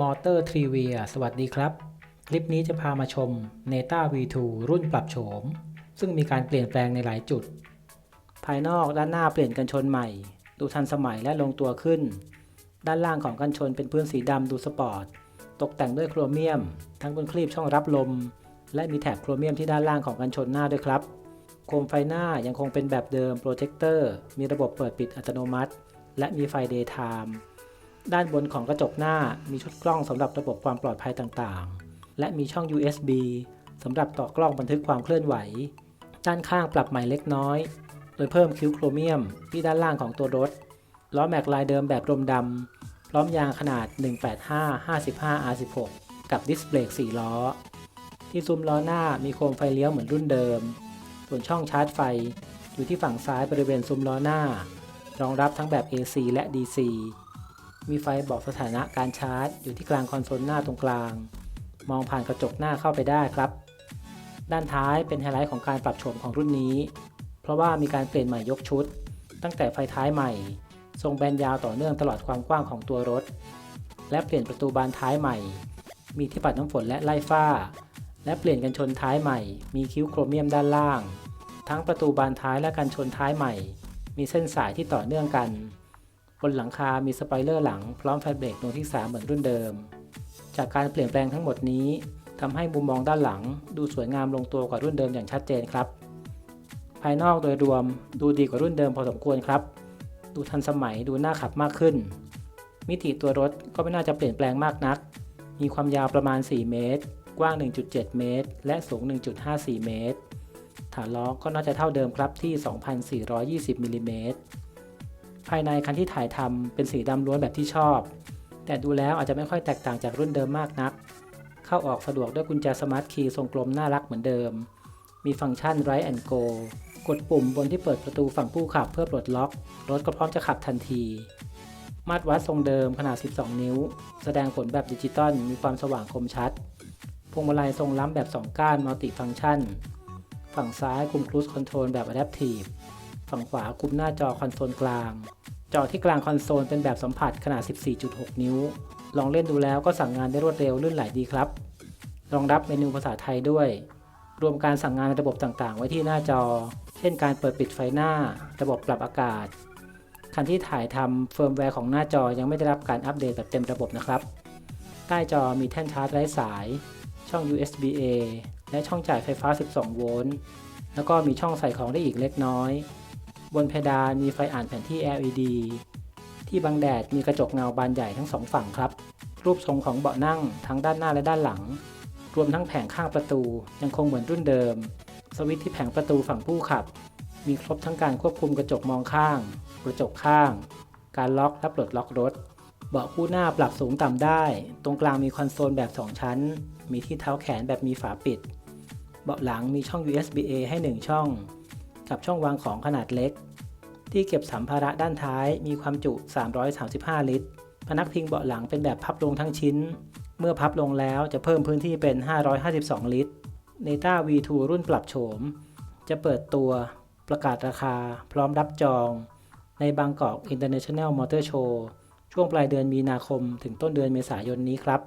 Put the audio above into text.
มอเตอร์ทรีเวียสวัสดีครับ คลิปนี้จะพามาชม Neta V2 รุ่นปรับโฉม ซึ่งมีการเปลี่ยนแปลงในหลายจุด ภายนอกด้านหน้าเปลี่ยนกันชนใหม่ ดูทันสมัยและลงตัวขึ้น ด้านล่างของกันชนเป็นพื้นสีดำดูสปอร์ต ตกแต่งด้วยโครเมียม ทั้งบนคลีปช่องรับลม และมีแถบโครเมียมที่ด้านล่างของกันชนหน้าด้วยครับ โคมไฟหน้ายังคงเป็นแบบเดิมโปรเจคเตอร์มีระบบเปิดปิดอัตโนมัติ และมีไฟ Daytime ด้ ด้านบนของกระจกหน้ามีชุดกล้องสำหรับระบบความปลอดภัยต่างๆ และมีช่อง USB สำหรับต่อกล้องบันทึกความเคลื่อนไหว ด้านข้างปรับใหม่เล็กน้อย โดยเพิ่มคิ้วโครเมียมที่ด้านล่างของตัวรถ ล้อแม็กลายเดิมแบบรมดำ พร้อมยางขนาด 185 55 R16 กับดิสเบรก4 ล้อ ที่ซุ้มล้อหน้ามีโคมไฟเลี้ยวเหมือนรุ่นเดิม ส่วนช่องชาร์จไฟอยู่ที่ฝั่งซ้ายบริเวณซุ้มล้อหน้า รองรับทั้งแบบ AC และ DC มีไฟบอกสถานะการชาร์จ อยู่ที่กลางคอนโซลหน้าตรงกลาง มองผ่านกระจกหน้าเข้าไปได้ครับ ด้านท้ายเป็นไฮไลท์ของการปรับโฉมของรุ่นนี้ เพราะว่ามีการเปลี่ยนใหม่ยกชุด ตั้งแต่ไฟท้ายใหม่ ทรงแบนยาวต่อเนื่องตลอดความกว้างของตัวรถ และเปลี่ยนประตูบานท้ายใหม่ มีที่ปัดน้ำฝนและไล่ฝ้า และเปลี่ยนกันชนท้ายใหม่ มีคิ้วโครเมียมด้านล่าง ทั้งประตูบานท้ายและกันชนท้ายใหม่ มีเส้นสายที่ต่อเนื่องกัน นหลังคา มีสปอยเลอร์หลังพร้อมไฟเบรกดวงที่ 3 เหมือนรุ่นเดิม จากการเปลี่ยนแปลงทั้งหมดนี้ทำให้มุมมองด้านหลัง ดูสวยงามลงตัวกว่ารุ่นเดิมอย่างชัดเจนครับ ภายนอกโดยรวมดูดีกว่ารุ่นเดิมพอสมควรครับ ดูทันสมัยดูน่าขับมากขึ้น มิติตัวรถก็ไม่น่าจะเปลี่ยนแปลงมากนัก มีความยาวประมาณ 4 เมตร กว้าง 1.7 เมตร และสูง 1.54 เมตร ฐานล้อก็น่าจะเท่าเดิมครับที่ 2,420มิลลิเมตร ภายในคันที่ถ่ายทำเป็นสีดำล้วนแบบที่ชอบ แต่ดูแล้วอาจจะไม่ค่อยแตกต่างจากรุ่นเดิมมากนัก เข้าออกสะดวกด้วยกุญแจสมาร์ทคีย์ทรงกลมน่ารักเหมือนเดิม มีฟังก์ชัน Ride and Go กดปุ่มบนที่เปิดประตูฝั่งผู้ขับเพื่อปลดล็อก รถก็พร้อมจะขับทันที มาตรวัดทรงเดิมขนาด 12 นิ้ว แสดงผลแบบดิจิตอลมีความสว่างคมชัด พวงมาลัยทรงล้ำแบบ 2 ก้านมัลติฟังก์ชัน ฝั่งซ้ายคุมครู i คอนโทรลแบบ Adaptive ฝั่งขวาคุมหน้าจอคอนโซลกลาง จอที่กลางคอนโซลเป็นแบบสัมผัสขนาด 14.6 นิ้ว ลองเล่นดูแล้วก็สั่งงานได้รวดเร็วลื่นไหลดีครับ รองรับเมนูภาษาไทยด้วย รวมการสั่งงานระบบต่างๆ ไว้ที่หน้าจอ เช่นการเปิดปิดไฟหน้า ระบบปรับอากาศ คันที่ถ่ายทำเฟิร์มแวร์ของหน้าจอยังไม่ได้รับการอัปเดตแบบเต็มระบบนะครับ ใต้จอมีแท่นชาร์จไร้สาย ช่อง USB-A และช่องจ่ายไฟฟ้า 12 โวลต์ แล้วก็มีช่องใส่ของได้อีกเล็กน้อย บนเพดานมีไฟอ่านแผนที่ LED ที่บังแดดมีกระจกเงาบานใหญ่ทั้งสองฝั่งครับ รูปทรงของเบาะนั่งทั้งด้านหน้าและด้านหลัง รวมทั้งแผงข้างประตูยังคงเหมือนรุ่นเดิม สวิตช์ที่แผงประตูฝั่งผู้ขับ มีครบทั้งการควบคุมกระจกมองข้าง กระจกข้าง การล็อกและปลดล็อกรถ เบาะคู่หน้าปรับสูงต่ำได้ ตรงกลางมีคอนโซลแบบ 2 ชั้น มีที่เท้าแขนแบบมีฝาปิด เบาะหลังมีช่อง USB-A ให้ 1 ช่อง กับช่องวางของขนาดเล็ก ที่เก็บสัมภาระด้านท้ายมีความจุ 335 ลิตร พนักพิงเบาะหลังเป็นแบบพับลงทั้งชิ้น เมื่อพับลงแล้วจะเพิ่มพื้นที่เป็น 552 ลิตร Neta V2 รุ่นปรับโฉม จะเปิดตัวประกาศราคา พร้อมรับจอง ในบางกอก International Motor Show ช่วงปลายเดือนมีนาคมถึงต้นเดือนเมษายนนี้ครับ